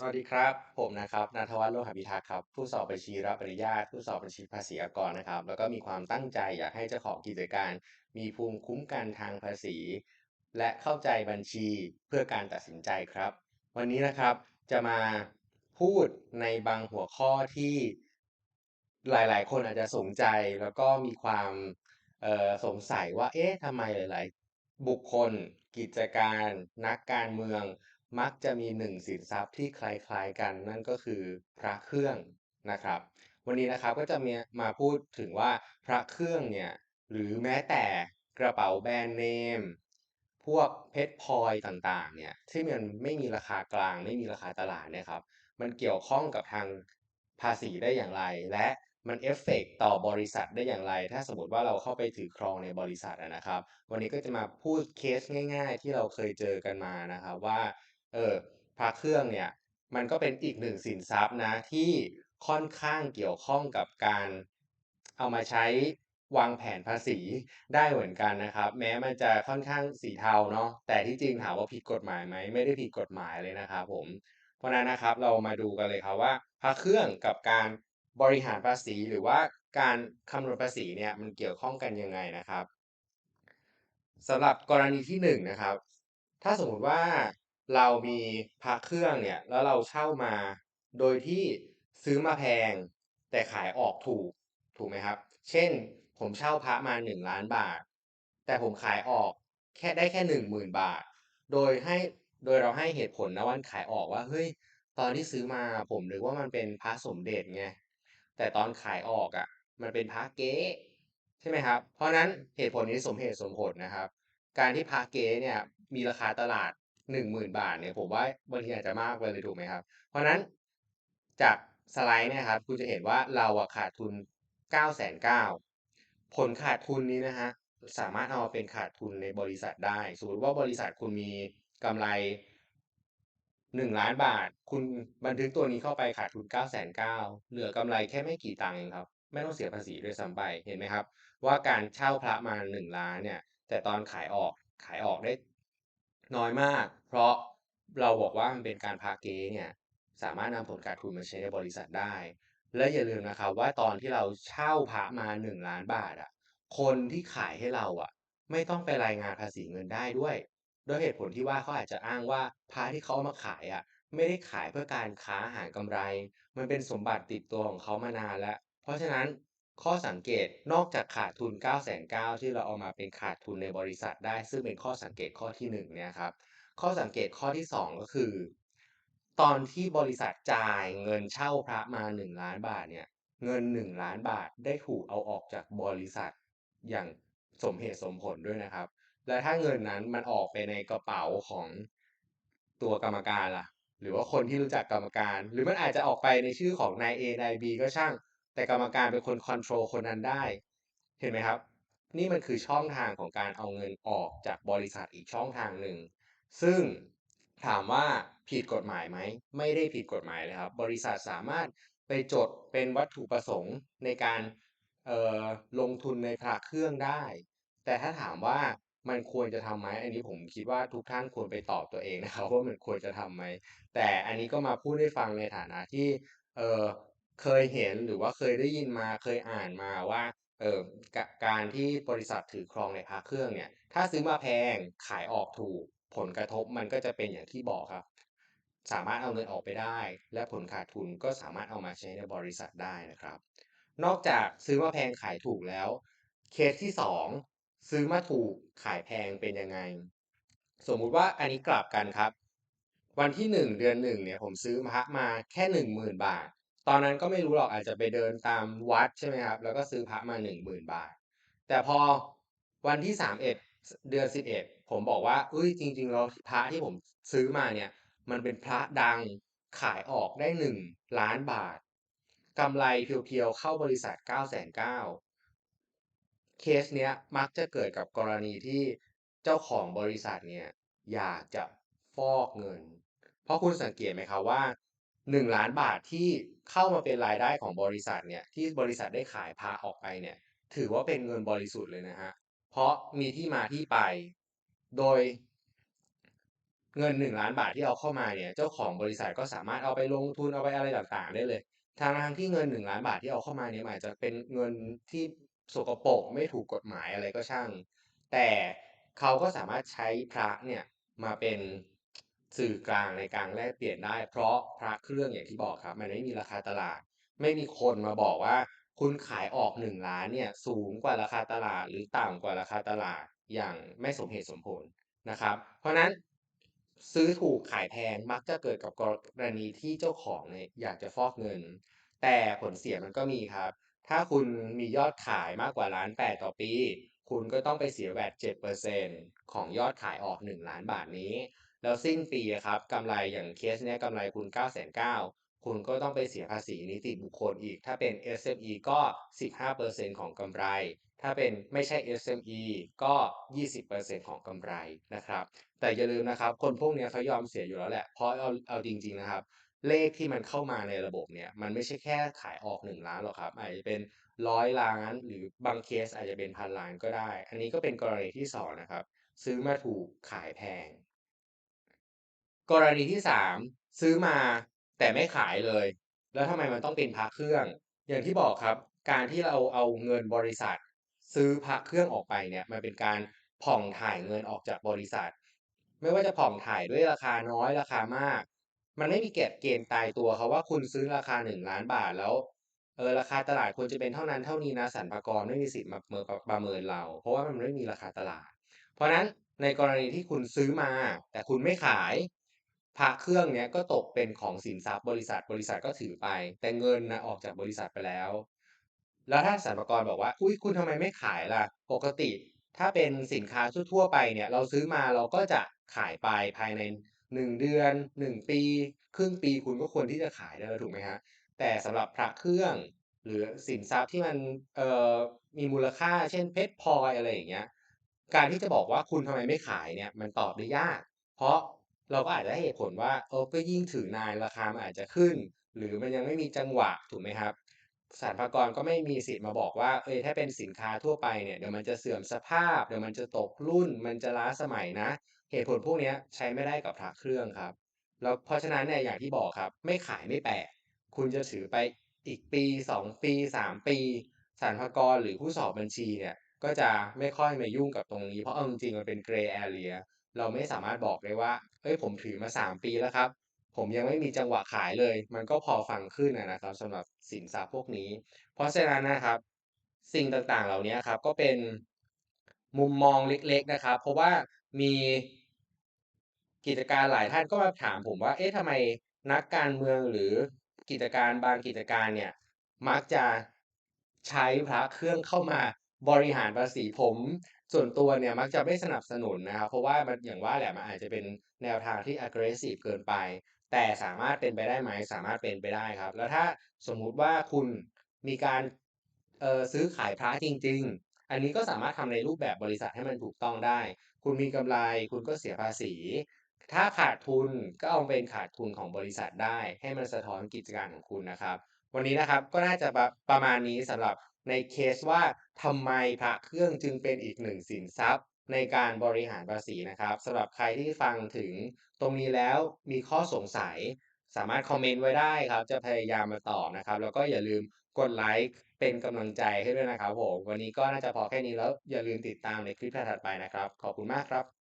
สวัสดีครับ ผมนะครับณัฐวัฒน์โลหะพิทักษ์ครับ ผู้สอบบัญชีรับปริญาต ผู้สอบบัญชีภาษีอากรนะครับ แล้วก็มีความตั้งใจอยากให้เจ้าของกิจการ มีภูมิคุ้มกันทางภาษี และเข้าใจบัญชีเพื่อการตัดสินใจครับ วันนี้นะครับจะมาพูดในบางหัวข้อที่หลาย ๆ คนอาจจะสนใจแล้วก็มีความสงสัยว่าเอ๊ะทำไมหลาย ๆ บุคคล กิจการ นักการเมือง มักจะมีหนึ่งสินทรัพย์ที่คล้ายๆกันนั่นก็คือพระเครื่องนะครับ วันนี้นะครับก็จะมีมาพูดถึงว่าพระเครื่องเนี่ยหรือแม้แต่กระเป๋าแบรนด์เนม พวกเพชรพลอยต่างๆเนี่ยที่มันไม่มีราคากลาง ไม่มีราคาตลาดนี่ยครับ มันเกี่ยวข้องกับทางภาษีได้อย่างไร และมันเอฟเฟกต์ต่อบริษัทได้อย่างไร ถ้าสมมติว่าเราเข้าไปถือครองในบริษัทนะครับ วันนี้ก็จะมาพูดเคสง่าย ๆ ที่เราเคยเจอกันมานะครับว่า เออพระเครื่องเนี่ยมันก็เป็นอีกหนึ่งสินทรัพย์นะที่ค่อนข้างเกี่ยวข้องกับการเอามาใช้วางแผนภาษีได้เหมือนกันนะครับ แม้มันจะค่อนข้างสีเทาเนาะแต่ที่จริงถามว่าผิดกฎหมายไหมไม่ได้ผิดกฎหมายเลยนะครับผมเพราะนั้นนะครับเรามาดูกันเลยครับว่าพระเครื่องกับการบริหารภาษีหรือว่าการคำนวณภาษีเนี่ยมันเกี่ยวข้องกันยังไงนะครับสำหรับกรณีที่1นนะครับถ้าสมมติว่า เรามีพระเครื่องเนี่ย แล้วเราเช่ามา โดยที่ซื้อมาแพง แต่ขายออกถูกถูกไหมครับ เช่นผมเช่าพระมา1ล้านบาท แต่ผมขายออกแค่ได้แค่หนึ่งหมื่นบาท โดยให้โดยเราให้เหตุผลนะวันขายออกว่าเฮ้ยตอนที่ซื้อมาผมนึกว่ามันเป็นพระสมเด็จไงแต่ตอนขายออกอะ่ะ มันเป็นพระเก๊ใช่ไหมครับ เพราะนั้นเหตุผลนี้สมเหตุสมผลนะครับ การที่พระเก๊เนี่ยมีราคาตลาด หนึ่งหมื่นบาทเนี่ยผมว่าบางทีอาจจะมากไปเลยถูกไหมครับ เพราะนั้นจากสไลด์เนี่ยครับคุณจะเห็นว่าเราขาดทุน9ก้าแสนเก้าผลขาดทุนนี้นะฮะสามารถเอาเป็นขาดทุนในบริษัทได้ สมมติว่าบริษัทคุณมีกำไรหนึ่งล้านบาท คุณบันทึกตัวนี้เข้าไปขาดทุน9ก้าแสนเก้าเหลือกำไรแค่ไม่กี่ตังค์เองครับ ไม่ต้องเสียภาษีด้วยซ้ำไปเห็นไหมครับ ว่าการเช่าพระมาหนึ่งล้านเนี่ย แต่ตอนขายออกขายออกได้ น้อยมาก เพราะเราบอกว่ามันเป็นการพาเกเนี่ยสามารถนำผลการทุนมาใช้ในบริษัทได้ และอย่าลืมนะครับว่าตอนที่เราเช่าพระมาหนึ่งล้านบาทอะคนที่ขายให้เราอะ ไม่ต้องไปรายงานภาษีเงินได้ด้วยด้วยเหตุผลที่ว่าเขาอาจจะอ้างว่าพระที่เขาเอามาขายอะไม่ได้ขายเพื่อการค้าหากำไร มันเป็นสมบัติติดตัวของเขามานานแล้ว เพราะฉะนั้น ข้อสังเกตนอกจากขาดทุน 9 9 0 0 0ที่เราเอามาเป็นขาดทุนในบริษัทได้ ซึ่งเป็นข้อสังเกตข้อที่1เนี่ยครับ ข้อสังเกตข้อที่ 2 ก็คือ ตอนที่บริษัทจ่ายเงินเช่าพระมา 1 ล้านบาทเนี่ยเงิน 1 ล้านบาทได้ถูกเอาออกจากบริษัทอย่างสมเหตุสมผลด้วยนะครับ และถ้าเงินนั้นมันออกไปในกระเป๋าของตัวกรรมการล่ะ หรือว่าคนที่รู้จักกรรมการ หรือมันอาจจะออกไปในชื่อของนาย A นาย B ก็ช่าง แต่กรรมการเป็นคนคอนโทรลคนนั้นได้ เห็นไหมครับ นี่มันคือช่องทางของการเอาเงินออกจากบริษัทอีกช่องทางหนึ่ง ซึ่งถามว่าผิดกฎหมายไหม ไม่ได้ผิดกฎหมายเลยครับ บริษัทสามารถไปจดเป็นวัตถุประสงค์ในการลงทุนในพระเครื่องได้ แต่ถ้าถามว่ามันควรจะทำไหม อันนี้ผมคิดว่าทุกท่านควรไปตอบตัวเองนะครับว่ามันควรจะทำไหม แต่อันนี้ก็มาพูดให้ฟังในฐานะที่ เคยเห็นหรือว่าเคยได้ยินมาเคยอ่านมาว่าเออการที่บริษัทถือครองในพระเครื่องเนี่ย ถ้าซื้อมาแพงขายออกถูก ผลกระทบมันก็จะเป็นอย่างที่บอกครับ สามารถเอาเงินออกไปได้ และผลขาดทุนก็สามารถเอามาใช้ในบริษัทได้นะครับ นอกจากซื้อมาแพงขายถูกแล้ว เคสที่สองซื้อมาถูกขายแพงเป็นยังไง สมมุติว่าอันนี้กลับกันครับ วันที่หนึ่งเดือนหนึ่งเนี่ยผมซื้อพระมาแค่หนึ่งหมื่นบาท ตอนนั้นก็ไม่รู้หรอกอาจจะไปเดินตามวัดใช่ไหมครับ แล้วก็ซื้อพระมาหนึ่งหมื่นบาท แต่พอวันที่สามเอ็ดเดือนสิบเอ็ดผมบอกว่าเอ้ยจริงๆแล้วพระที่ผมซื้อมาเนี่ย มันเป็นพระดังขายออกได้หนึ่งล้านบาทกำไรเพียวๆเข้าบริษัทเก้าแสนเก้าเคสเนี้ยมักจะเกิดกับกรณีที่เจ้าของบริษัทเนี่ยอยากจะฟอกเงิน เพราะคุณสังเกตไหมครับว่า 1ล้านบาทที่เข้ามาเป็นรายได้ของบริษัทเนี่ยที่บริษัทได้ขายพาออกไปเนี่ยถือว่าเป็นเงินบริสุทธิ์เลยนะฮะเพราะมีที่มาที่ไป โดยเงิน 1 ล้านบาทที่เอาเข้ามาเนี่ยเจ้าของบริษัทก็สามารถเอาไปลงทุนเอาไปอะไรต่างๆ ได้เลยทั้งที่เงิน 1 ล้านบาทที่เอาเข้ามาเนี่ยมันอาจจะเป็นเงินที่สกปรกไม่ถูกกฎหมายอะไรก็ช่าง แต่เขาก็สามารถใช้พระเนี่ยมาเป็น สื่อกลางในการแลกเปลี่ยนได้ เพราะพระเครื่องอย่างที่บอกครับ มันไม่มีราคาตลาด ไม่มีคนมาบอกว่า คุณขายออก1ล้านเนี่ยสูงกว่าราคาตลาด หรือต่ำกว่าราคาตลาดอย่างไม่สมเหตุสมผลนะครับ เพราะนั้นซื้อถูกขายแพงมักจะเกิดกับกรณีที่เจ้าของเนี่ยอยากจะฟอกเงิน แต่ผลเสียมันก็มีครับ ถ้าคุณมียอดขายมากกว่า1,800,000ต่อปี คุณก็ต้องไปเสีย VAT 7%ของยอดขายออก 1 ล้านบาทนี้ แล้วสิ้นปีอะครับกำไรอย่างเคสเนี้ยกำไรคุณ 990,000คุณก็ต้องไปเสียภาษีนิติบุคคลอีก ถ้าเป็น SME ก็ 15%ของกำไร ถ้าเป็นไม่ใช่ SME ก็ 20%ของกำไรนะครับ แต่อย่าลืมนะครับ คนพวกเนี้ยเขายอมเสียอยู่แล้วแหละ เพราะเอาเอาจริง ๆ นะครับ เลขที่มันเข้ามาในระบบเนี่ย มันไม่ใช่แค่ขายออก 1 ล้านหรอกครับ อาจจะเป็น100ล้าน หรือบางเคสอาจจะเป็น1,000ล้านก็ได้ อันนี้ก็เป็นกรณีที่2นะครับ ซื้อมาถูกขายแพง กรณีที่3ซื้อมาแต่ไม่ขายเลย แล้วทำไมมันต้องเป็นพระเครื่อง อย่างที่บอกครับ การที่เราเอาเงินบริษัท ซื้อพระเครื่องออกไปเนี่ยมันเป็นการผ่องถ่ายเงินออกจากบริษัท ไม่ว่าจะผ่องถ่ายด้วยราคาน้อยราคามาก มันไม่มีเกฎเกณฑ์ตายตัวครับว่าคุณซื้อราคา1ล้านบาทแล้วเออราคาตลาดควรจะเป็นเท่านั้นเท่านี้นะสรรพากรไม่มีสิทธิ์มาเมินประเมินเรา เพราะว่ามันไม่มีราคาตลาด เพราะฉะนั้นในกรณีที่คุณซื้อมา แต่คุณไม่ขาย พระเครื่องเนี้ยก็ตกเป็นของสินทรัพย์บริษัทบริษัทก็ถือไป แต่เงินนะออกจากบริษัทไปแล้ว แล้วถ้าสรรพากรบอกว่าอุ๊ยคุณทำไมไม่ขายล่ะ ปกติ ถ้าเป็นสินค้าทั่วไปเนี่ยเราซื้อมาเราก็จะขายไปภายใน 1 เดือน 1 ปี ครึ่งปีคุณก็ควรที่จะขายได้แล้วถูกไหมครับแต่สำหรับพระเครื่อง หรือสินทรัพย์ที่มันเอ่อมีมูลค่า เช่นเพชรพลอยอะไรอย่างเงี้ยการที่จะบอกว่าคุณทำไมไม่ขายเนี่ยมันตอบได้ยาก เพราะ เราก็อาจจะให้เหตุผลว่าเออก็ยิ่งถือนานราคามันอาจจะขึ้น หรือมันยังไม่มีจังหวะถูกไหมครับสรรพากรก็ไม่มีสิทธิ์มาบอกว่าเฮ้ยถ้าเป็นสินค้าทั่วไปเนี่ยเดี๋ยวมันจะเสื่อมสภาพ เดี๋ยวมันจะตกรุ่น มันจะล้าสมัยนะ เหตุผลพวกนี้ใช้ไม่ได้กับพระเครื่องครับแล้วเพราะฉะนั้นเนี่ยอย่างที่บอกครับ ไม่ขายไม่แปลกคุณจะถือไปอีกปี 2 ปี 3 ปีสรรพากรหรือผู้สอบบัญชีเนี่ยก็จะไม่ค่อยมายุ่งกับตรงนี้เพราะเอาจริงมันเป็น Grey Area เรีย เราไม่สามารถบอกได้ว่าเฮ้ยผมถือมา 3 ปีแล้วครับ ผมยังไม่มีจังหวะขายเลย มันก็พอฟังขึ้นนะครับสำหรับสินทรัพย์พวกนี้ เพราะฉะนั้นนะครับ สิ่งต่างๆเหล่านี้ครับก็เป็นมุมมองเล็ก ๆนะครับ เพราะว่ามีกิจการหลายท่านก็มาถามผมว่า เอ๊ะทำไมนักการเมืองหรือกิจการบางกิจการเนี่ย มักจะใช้พระเครื่องเข้ามาบริหารภาษีผม ส่วนตัวเนี่ยมักจะไม่สนับสนุนนะครับเพราะว่ามันอย่างว่าแหละมันอาจจะเป็นแนวทางที่ aggressive เกินไป แต่สามารถเป็นไปได้ไหมสามารถเป็นไปได้ครับ แล้วถ้าสมมุติว่าคุณมีการเออซื้อขายพระจริง ๆ อันนี้ก็สามารถทำในรูปแบบบริษัทให้มันถูกต้องได้ คุณมีกำไรคุณก็เสียภาษี ถ้าขาดทุนก็เอาเป็นขาดทุนของบริษัทได้ ให้มันสะท้อนกิจการของคุณนะครับ วันนี้นะครับก็น่าจะประประมาณนี้สำหรับ ในเคสว่าทำไมพระเครื่องจึงเป็นอีก1สินทรัพย์ ในการบริหารภาษีนะครับสำหรับใครที่ฟังถึงตรงนี้แล้วมีข้อสงสัย สามารถคอมเมนต์ไว้ได้ครับ จะพยายามมาตอบนะครับ แล้วก็อย่าลืมกดไลก์เป็นกำลังใจให้ด้วยนะครับผมวันนี้ก็น่าจะพอแค่นี้แล้วอย่าลืมติดตามในคลิปถัดไปนะครับ ขอบคุณมากครับ